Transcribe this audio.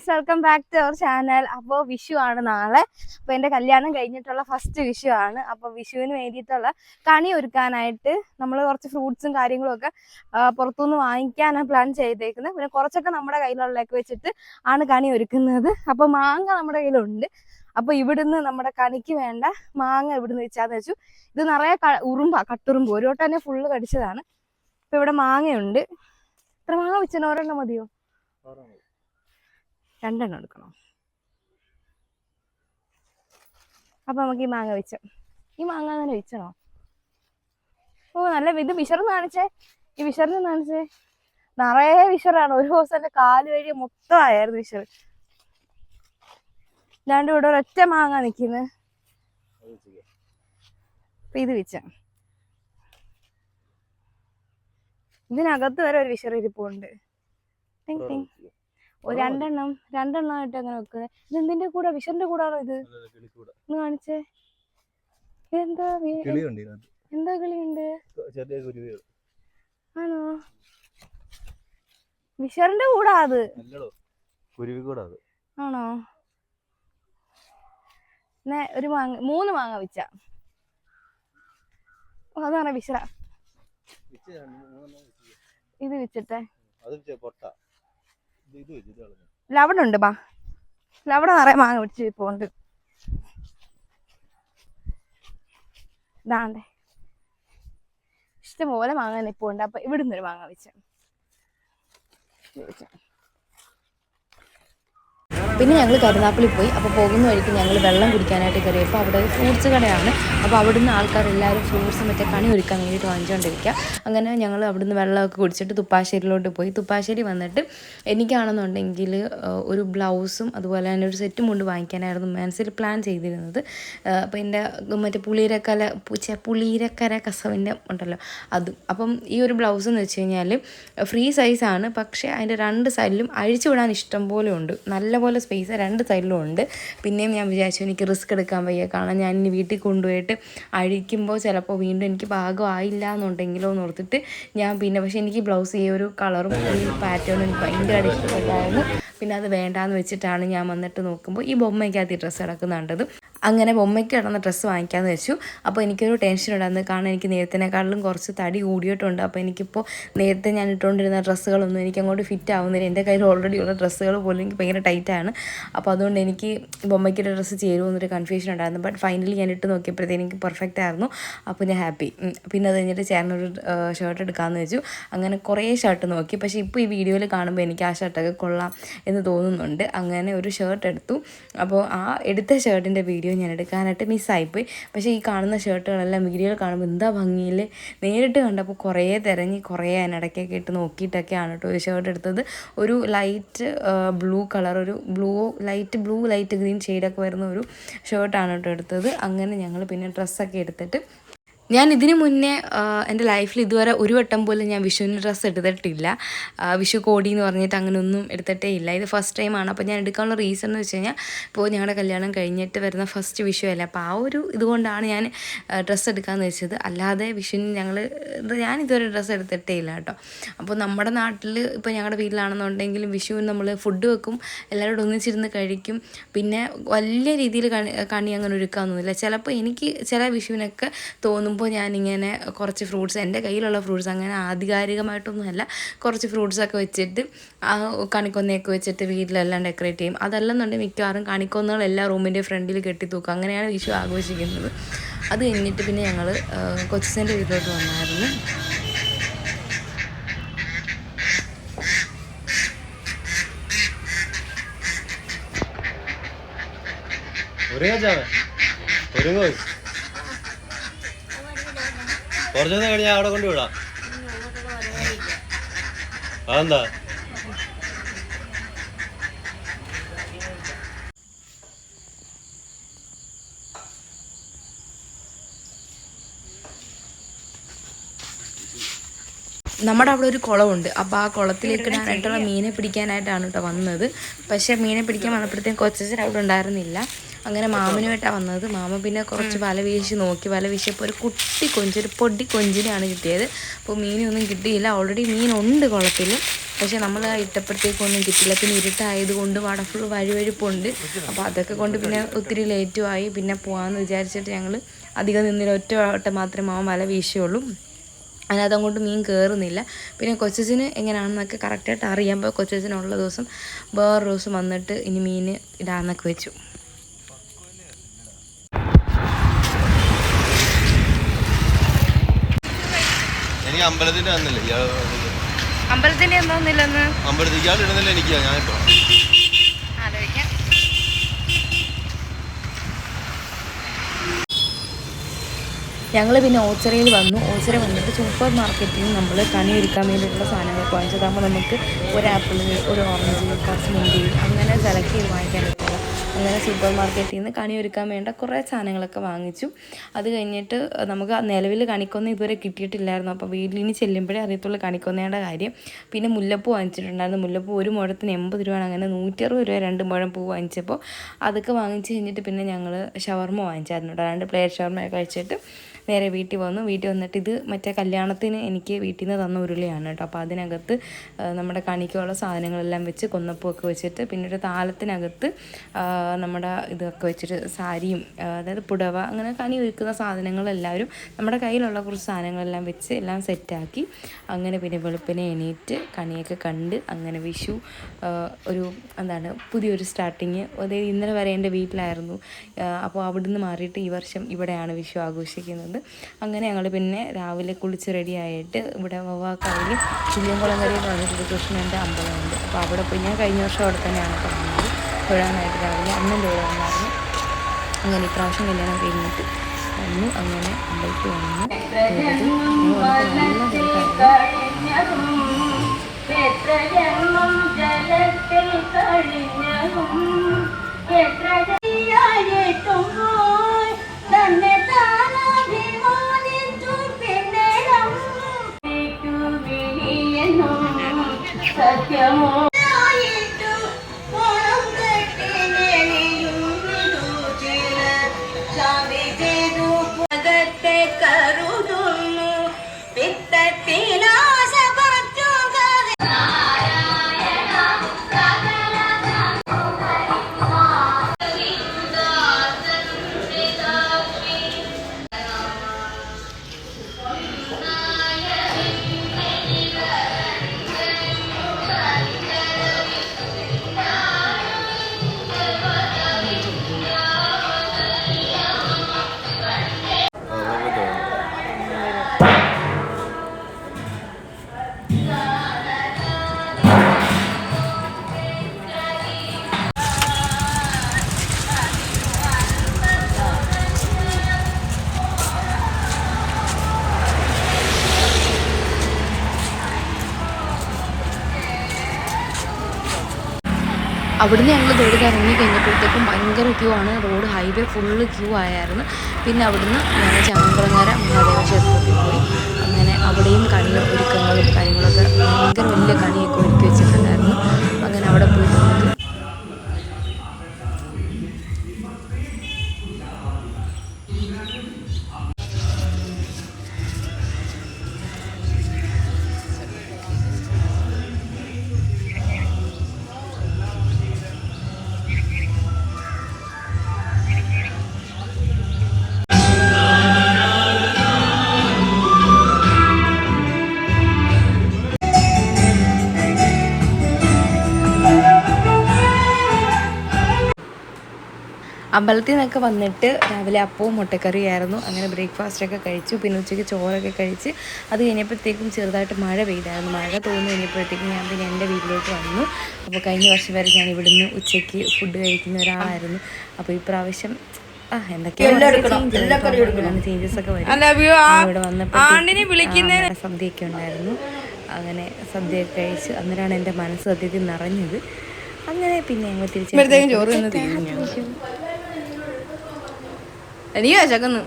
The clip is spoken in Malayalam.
Guys welcome back to our channel അപ്പോൾ വിഷു ആണ് നാളെ. അപ്പോൾ എന്റെ കല്യാണം കഴിഞ്ഞിട്ടുള്ള ഫസ്റ്റ് വിഷു ആണ്. അപ്പോൾ വിഷുവിന് വേണ്ടിയിട്ടുള്ള കണി ഒരുക്കാനായിട്ട് നമ്മൾ കുറച്ച് ഫ്രൂട്ട്സും കാര്യങ്ങളും ഒക്കെ പുറത്തുനിന്ന് വാങ്ങിക്കാനാണ് പ്ലാൻ ചെയ്തേക്കുന്നത്. പിന്നെ കുറച്ചൊക്കെ നമ്മുടെ കയ്യിലുള്ളതൊക്കെ വെച്ചിട്ട് ആണ് കണി ഒരുക്കുന്നത്. അപ്പോൾ മാങ്ങ നമ്മുടെ കയ്യിലുണ്ട്. അപ്പോൾ ഇവിടുന്ന് നമ്മുടെ കണിക്ക് വേണ്ട മാങ്ങ ഇവിടുന്ന് വെച്ചാന്ന് വെച്ചു. ഇത് നിറയെ ഉറുമ്പ കട്ടുറുമ്പ്. ഒരു വട്ടം തന്നെ ഫുള്ള് കടിച്ചതാണ്. അപ്പോൾ ഇവിടെ മാങ്ങയുണ്ട്. ഇത്ര മാങ്ങ വെച്ചാൽ ഒരെണ്ണം മതിയോ? രണ്ടെണ്ണം എടുക്കണം. അപ്പൊ നമുക്ക് ഈ മാങ്ങ വെച്ച ഈ മാങ്ങ തന്നെ വെച്ചണോ ഓ നല്ല ഇത് വിശർന്ന് കാണിച്ചേ. ഈ വിശറിന് കാണിച്ചേ. നിറയെ വിശറാണ്. ഒരു ദിവസം എന്റെ കാൽ വഴി മൊത്തം ആയിരുന്നു വിശർ ഇല്ലാണ്ട് ഇവിടെ ഒരൊറ്റ മാങ്ങ നിൽക്കുന്നത് ഇത് വെച്ച. ഇതിനകത്ത് വരെ ഒരു വിശറിരിപ്പുണ്ട് താങ്ക് രണ്ടെണ്ണം രണ്ടെണ്ണമായിട്ട് അങ്ങനെ വെക്കുന്നത് ഇതെന്തിന്റെ കൂടെ? വിശന്റെ കൂടാണോ ഇത്? ഒന്ന് കാണിച്ചേ. എന്താ എന്താ കിളിയുണ്ട് ആണോ? വിഷറിന്റെ കൂടാ അത്. ആണോ? ഒരു മാങ്ങ മൂന്ന് മാങ്ങ വെച്ച അതാണ് വിശറ ഇത് വെച്ചിട്ടെ ലവണ ഉണ്ട് ബാ. ലവണ നിറയെ മാങ്ങ പിടിച്ച് പോണ്ട് ഇതാണ്ടേ. ഇഷ്ടംപോലെ മാങ്ങ നിപ്പുണ്ട് അപ്പൊ ഇവിടുന്ന് ഒരു മാങ്ങ വെച്ച. പിന്നെ ഞങ്ങൾ കരുനാപ്പിളി പോയി. അപ്പോൾ പോകുന്ന വഴിക്ക് ഞങ്ങൾ വെള്ളം കുടിക്കാനായിട്ട് കയറിയപ്പോൾ അവിടെ ഫ്രൂട്ട്സ് കടയാണ്. അപ്പോൾ അവിടുന്ന് ആൾക്കാർ എല്ലാവരും ഫ്രൂട്ട്സ് മറ്റേ കണി ഒരുക്കാൻ വേണ്ടിയിട്ട് വാങ്ങിച്ചുകൊണ്ടിരിക്കുക അങ്ങനെ ഞങ്ങൾ അവിടുന്ന് വെള്ളമൊക്കെ കുടിച്ചിട്ട് തുപ്പാശ്ശേരിയിലോട്ട് പോയി. തുപ്പാശ്ശേരി വന്നിട്ട് എനിക്കാണെന്നുണ്ടെങ്കിൽ ഒരു ബ്ലൗസും അതുപോലെ തന്നെ ഒരു സെറ്റും കൊണ്ട് വാങ്ങിക്കാനായിരുന്നു മനസ്സിൽ പ്ലാൻ ചെയ്തിരുന്നത്. അപ്പോൾ എന്റെ മറ്റേ പുളിയിരക്കല പൂച്ച പുളിരക്കര കസവിന്റെ ഉണ്ടല്ലോ അതും. അപ്പം ഈ ഒരു ബ്ലൗസ് എന്ന് വെച്ച് കഴിഞ്ഞാൽ ഫ്രീ സൈസാണ്. പക്ഷേ അതിന്റെ രണ്ട് സൈഡിലും അഴിച്ചു വിടാൻ ഇഷ്ടം പോലെ ഉണ്ട്. നല്ലപോലെ സ്പേസ് രണ്ട് സൈഡിലും ഉണ്ട്. പിന്നെയും ഞാൻ വിചാരിച്ചു എനിക്ക് റിസ്ക് എടുക്കാൻ വയ്യ. കാരണം ഞാൻ ഇനി വീട്ടിൽ കൊണ്ടുപോയിട്ട് അഴിക്കുമ്പോൾ ചിലപ്പോൾ വീണ്ടും എനിക്ക് പാകമായില്ല എന്നുണ്ടെങ്കിലോ എന്ന് ഓർത്തിട്ട് ഞാൻ പിന്നെ പക്ഷേ എനിക്ക് ബ്ലൗസ് ഈ ഒരു കളറും ഈ പാറ്റേണും എനിക്ക് ഭയങ്കര ഇഷ്ടപ്പെട്ടായിരുന്നു. പിന്നെ അത് വേണ്ടാന്ന് വെച്ചിട്ടാണ് ഞാൻ വന്നിട്ട് നോക്കുമ്പോൾ ഈ ബൊമ്മയ്ക്കകത്ത് ഈ ഡ്രസ്സ് കിടക്കുന്നുണ്ടത്. അങ്ങനെ ബൊമ്മയ്ക്ക് കിടന്ന ഡ്രസ്സ് വാങ്ങിക്കാമെന്ന് വെച്ചു. അപ്പോൾ എനിക്കൊരു ടെൻഷൻ ഉണ്ടായിരുന്നു. കാരണം എനിക്ക് നേരത്തിനേക്കാളിലും കുറച്ച് തടി കൂടിയിട്ടുണ്ട്. അപ്പോൾ എനിക്കിപ്പോൾ നേരത്തെ ഞാൻ ഇട്ടുകൊണ്ടിരുന്ന ഡ്രസ്സുകളൊന്നും എനിക്ക് അങ്ങോട്ട് ഫിറ്റ് ആവുന്നില്ല. എന്റെ കയ്യിൽ ഓൾറെഡി ഉള്ള ഡ്രസ്സുകൾ പോലും എനിക്ക് ഭയങ്കര ടൈറ്റാണ് അപ്പോൾ അതുകൊണ്ട് എനിക്ക് ബൊമ്മയ്ക്കൊരു ഡ്രസ്സ് ചേരുമെന്നൊരു കൺഫ്യൂഷൻ ഉണ്ടായിരുന്നു. ബട്ട് ഫൈനലി ഞാൻ ഇട്ട് നോക്കിയപ്പോഴത്തേക്ക് എനിക്ക് പെർഫെക്റ്റ് ആയിരുന്നു. അപ്പോൾ ഞാൻ ഹാപ്പി പിന്നെ അത് കഴിഞ്ഞിട്ട് ചേർന്നൊരു ഷർട്ട് എടുക്കാമെന്ന് വെച്ചു. അങ്ങനെ കുറേ ഷർട്ട് നോക്കി. പക്ഷേ ഇപ്പോൾ ഈ വീഡിയോയിൽ കാണുമ്പോൾ എനിക്ക് ആ ഷർട്ടൊക്കെ കൊള്ളാം എന്ന് തോന്നുന്നുണ്ട്. അങ്ങനെ ഒരു ഷർട്ട് എടുത്തു. അപ്പോൾ ആ എടുത്ത ഷർട്ടിന്റെ വീഡിയോ ഞാൻ എടുക്കാനായിട്ട് മിസ്സായിപ്പോയി പക്ഷേ ഈ കാണുന്ന ഷർട്ടുകളെല്ലാം വീഡിയോയിൽ കാണുമ്പോൾ എന്താ ഭംഗിയിൽ നേരിട്ട് കണ്ടപ്പോൾ കുറേ തിരഞ്ഞ് കുറേ അതിനിടയ്ക്കൊക്കെ ഇട്ട് നോക്കിയിട്ടൊക്കെയാണ് കേട്ടോ ഒരു ഷർട്ട് എടുത്തത്. ഒരു ലൈറ്റ് ബ്ലൂ കളർ ഒരു blue light blue light green ഷെയ്ഡൊക്കെ വരുന്ന ഒരു ഷർട്ടാണ് കേട്ടോ എടുത്തത്. അങ്ങനെ ഞങ്ങൾ പിന്നെ ഡ്രസ്സൊക്കെ എടുത്തിട്ട് ഞാൻ ഇതിനു മുന്നേ എന്റെ ലൈഫിൽ ഇതുവരെ ഒരു വട്ടം പോലും ഞാൻ വിഷുവിന് ഡ്രസ്സ് എടുത്തിട്ടില്ല. വിഷു കോടി എന്ന് പറഞ്ഞിട്ട് അങ്ങനെ ഒന്നും എടുത്തിട്ടേ ഇല്ല. ഇത് ഫസ്റ്റ് ടൈമാണ് അപ്പോൾ ഞാൻ എടുക്കാനുള്ള റീസൺ എന്ന് വെച്ച് കഴിഞ്ഞാൽ ഇപ്പോൾ ഞങ്ങളുടെ കല്യാണം കഴിഞ്ഞിട്ട് വരുന്ന ഫസ്റ്റ് വിഷു അല്ലേ? അപ്പോൾ ആ ഒരു ഇതുകൊണ്ടാണ് ഞാൻ ഡ്രസ്സ് എടുക്കാമെന്ന് വെച്ചത്. അല്ലാതെ വിഷുവിന് ഞങ്ങൾ ഞാൻ ഇതുവരെ ഡ്രസ്സ് എടുത്തിട്ടേ ഇല്ല കേട്ടോ. അപ്പോൾ നമ്മുടെ നാട്ടിൽ ഇപ്പോൾ ഞങ്ങളുടെ വീട്ടിലാണെന്നുണ്ടെങ്കിലും വിഷുവിന് നമ്മൾ ഫുഡ് വെക്കും എല്ലാവരോടും ഒന്നിച്ചിരുന്ന് കഴിക്കും. പിന്നെ വലിയ രീതിയിൽ കണി അങ്ങനെ ഒരുക്കാമെന്നൊന്നുമില്ല ചിലപ്പോൾ എനിക്ക് ചില വിഷുവിനൊക്കെ തോന്നുമ്പോൾ ഞാനിങ്ങനെ കുറച്ച് ഫ്രൂട്ട്സ് എന്റെ കയ്യിലുള്ള ഫ്രൂട്ട്സ് അങ്ങനെ ആധികാരികമായിട്ടൊന്നുമല്ല. കുറച്ച് ഫ്രൂട്ട്സൊക്കെ വെച്ചിട്ട് കണിക്കൊന്നയൊക്കെ വെച്ചിട്ട് വീട്ടിലെല്ലാം ഡെക്കറേറ്റ് ചെയ്യും. അതല്ലെന്നുണ്ടെങ്കിൽ മിക്കവാറും കണിക്കൊന്നകൾ എല്ലാ റൂമിന്റെ ഫ്രണ്ടിൽ കെട്ടി തൂക്കും. അങ്ങനെയാണ് വിഷു ആഘോഷിക്കുന്നത്. അത് കഴിഞ്ഞിട്ട് പിന്നെ ഞങ്ങൾ കൊച്ചിന്റെ വീട്ടിലോട്ട് വന്നായിരുന്നു. ഒരുങ്ങ ഒരു ഒരുങ്ങോ. കുറച്ചു ദിവസം കഴിഞ്ഞാൽ അവിടെ കൊണ്ടുവിടാം അതെന്താ? നമ്മുടെ അവിടെ ഒരു കുളമുണ്ട്. അപ്പോൾ ആ കുളത്തിലേക്ക് ഞാനായിട്ടുള്ള മീനെ പിടിക്കാനായിട്ടാണ് കേട്ടോ വന്നത്. പക്ഷേ മീനെ പിടിക്കാൻ വന്നപ്പോഴത്തേക്കും കൊച്ചച്ചൻ അവിടെ ഉണ്ടായിരുന്നില്ല. അങ്ങനെ മാമനുമായിട്ടാണ് വന്നത്. മാമ പിന്നെ കുറച്ച് വല വീശി നോക്കി. വല വീശിയപ്പോൾ ഒരു കുട്ടി കൊഞ്ച് ഒരു പൊടി കൊഞ്ചിനെയാണ് കിട്ടിയത്. അപ്പോൾ മീനൊന്നും കിട്ടിയില്ല. ഓൾറെഡി മീനുണ്ട് കുളത്തിൽ പക്ഷെ നമ്മൾ ഇട്ടപ്പോഴത്തേക്കൊന്നും കിട്ടില്ല പിന്നെ ഇരുട്ടായത് കൊണ്ട് അവിടെ ഫുൾ വഴിവഴിപ്പുണ്ട്. അപ്പോൾ അതൊക്കെ കൊണ്ട് പിന്നെ ഒത്തിരി ലേറ്റും ആയി. പിന്നെ പോകാമെന്ന് വിചാരിച്ചിട്ട് ഞങ്ങൾ അധികം നിന്നില്ല. ഒറ്റ വട്ടം മാത്രമേ മാമ വല വീശുള്ളൂ. അതിനകത്ത് അങ്ങോട്ട് മീൻ കയറുന്നില്ല പിന്നെ കൊച്ചച്ചിന് എങ്ങനെയാണെന്നൊക്കെ കറക്റ്റായിട്ട് അറിയാം അപ്പോൾ കൊച്ചച്ചിനുള്ള ദിവസം വേറൊരു ദിവസം വന്നിട്ട് ഇനി മീൻ ഇടാന്നൊക്കെ വെച്ചു. എനിക്ക് അമ്പലത്തിന്റെ വന്നില്ല ഇയാൾ അമ്പലത്തിന്റെ അമ്പലത്തിൽ ഇയാൾ ഇടുന്നില്ല എനിക്ക് ഞാനിപ്പോ ആലോചിക്കാം. ഞങ്ങൾ പിന്നെ ഓച്ചറയിൽ വന്നു. ഓച്ചറ വന്നിട്ട് സൂപ്പർ മാർക്കറ്റിൽ നിന്ന് നമ്മൾ കണി ഒരുക്കാൻ വേണ്ടിയിട്ടുള്ള സാധനങ്ങളൊക്കെ വാങ്ങിച്ചതാകുമ്പോൾ നമുക്ക് ഒരു ആപ്പിൾ ഒരു ഓറഞ്ച് കുറച്ച് മുന്തിരി അങ്ങനെ സെലക്ട് ചെയ്ത് വാങ്ങിക്കാൻ പറ്റില്ല അങ്ങനെ സൂപ്പർ മാർക്കറ്റിൽ നിന്ന് കണി ഒരുക്കാൻ വേണ്ട കുറേ സാധനങ്ങളൊക്കെ വാങ്ങിച്ചു. അത് കഴിഞ്ഞിട്ട് നമുക്ക് നിലവിൽ കണിക്കൊന്ന ഇതുവരെ കിട്ടിയിട്ടില്ലായിരുന്നു. അപ്പോൾ വീട്ടിലിനി ചെല്ലുമ്പോഴേ അറിയത്തുള്ളൂ കണിക്കൊന്നയുടെ കാര്യം. പിന്നെ മുല്ലപ്പൂ വാങ്ങിച്ചിട്ടുണ്ടായിരുന്നു. മുല്ലപ്പൂ ഒരു മുഴത്തിന് എൺപത് രൂപയാണ്. അങ്ങനെ നൂറ്റി അറുപത് രൂപ രണ്ട് മുഴം പൂ വാങ്ങിച്ചപ്പോൾ അതൊക്കെ വാങ്ങിച്ച് കഴിഞ്ഞിട്ട് പിന്നെ ഞങ്ങൾ ഷവർമ വാങ്ങിച്ചായിരുന്നു രണ്ട് പ്ലേറ്റ് ഷവർമ്മ കഴിച്ചിട്ട് നേരെ വീട്ടിൽ വന്നു. വീട്ടിൽ വന്നിട്ട് ഇത് മറ്റേ കല്യാണത്തിന് എനിക്ക് വീട്ടിൽ നിന്ന് തന്ന ഉരുളിയാണ് കേട്ടോ. അപ്പോൾ അതിനകത്ത് നമ്മുടെ കണിക്കുള്ള സാധനങ്ങളെല്ലാം വെച്ച് കൊന്നപ്പൂവൊക്കെ വെച്ചിട്ട് പിന്നെ ഒരു താലത്തിനകത്ത് നമ്മുടെ ഇതൊക്കെ വെച്ചിട്ട് സാരിയും അതായത് പുടവ അങ്ങനെ കണി ഒരുക്കുന്ന സാധനങ്ങളെല്ലാവരും നമ്മുടെ കയ്യിലുള്ള കുറച്ച് സാധനങ്ങളെല്ലാം വെച്ച് എല്ലാം സെറ്റാക്കി അങ്ങനെ പിന്നെ വെളുപ്പിനെ എണീറ്റ് കണിയൊക്കെ കണ്ട് അങ്ങനെ വിഷു ഒരു എന്താണ് പുതിയൊരു സ്റ്റാർട്ടിങ് അതായത് ഇന്നലെ വരെ എന്റെ വീട്ടിലായിരുന്നു. അപ്പോൾ അവിടുന്ന് മാറിയിട്ട് ഈ വർഷം ഇവിടെയാണ് വിഷു ആഘോഷിക്കുന്നത്. അങ്ങനെ ഞങ്ങൾ പിന്നെ രാവിലെ കുളിച്ച് റെഡിയായിട്ട് ഇവിടെ വവാക്കാവിൽ വരെ പറഞ്ഞിട്ട് കൃഷ്ണന്റെ അമ്പലമുണ്ട്. അപ്പോൾ അവിടെ പോയി ഞാൻ കഴിഞ്ഞ വർഷം അവിടെ തന്നെയാണ് പറഞ്ഞത് തൊഴാനായിട്ട് രാവിലെ അന്നും തൊഴാനായിരുന്നു അങ്ങനെ ഇപ്രാവശ്യം കല്യാണം കഴിഞ്ഞിട്ട് വന്നു. അങ്ങനെ അമ്പലത്തിൽ വന്നു. എത്ര ജന്മം ജലത്തിൽ കഴിഞ്ഞതും എത്ര തന്നെ que amor. അവിടുന്ന് ഞങ്ങൾ തൊഴുത് ഇറങ്ങി കഴിഞ്ഞപ്പോഴത്തേക്കും ഭയങ്കര ക്യൂ ആണ്. റോഡ് ഹൈവേ ഫുള്ള് ക്യൂ ആയായിരുന്നു. പിന്നെ അവിടുന്ന് ഞങ്ങൾ ചാമ്പളങ്ങര മഹാദേവ ക്ഷേത്രത്തിൽ പോയി. അങ്ങനെ അവിടെയും കണി ഒരുക്കങ്ങളും കാര്യങ്ങളൊക്കെ ഭയങ്കര വലിയ കണിയൊക്കെ അമ്പലത്തിൽ നിന്നൊക്കെ വന്നിട്ട് രാവിലെ അപ്പവും മുട്ടക്കറിയായിരുന്നു. അങ്ങനെ ബ്രേക്ക്ഫാസ്റ്റൊക്കെ കഴിച്ചു. പിന്നെ ഉച്ചയ്ക്ക് ചോറൊക്കെ കഴിച്ച് അത് കഴിഞ്ഞപ്പോഴത്തേക്കും ചെറുതായിട്ട് മഴ പെയ്തായിരുന്നു. മഴ തോന്നു കഴിഞ്ഞപ്പോഴത്തേക്കും ഞാൻ പിന്നെ എന്റെ വീട്ടിലോട്ട് വന്നു. അപ്പോൾ കഴിഞ്ഞ വർഷം വരെ ഞാൻ ഇവിടുന്ന് ഉച്ചയ്ക്ക് ഫുഡ് കഴിക്കുന്ന ഒരാളായിരുന്നു. അപ്പോൾ ഇപ്രാവശ്യം ചേഞ്ചസ് ഒക്കെ വരും. ഇവിടെ വന്നപ്പോൾ ഉണ്ടായിരുന്നു. അങ്ങനെ സദ്യ കഴിച്ച് അന്നേരമാണ് എന്റെ മനസ്സ് സദ്യത്തിൽ നിറഞ്ഞത്. അങ്ങനെ പിന്നെ ഞങ്ങൾ തിരിച്ചു ചോറ് എനിക്ക് വിശക്കുന്നു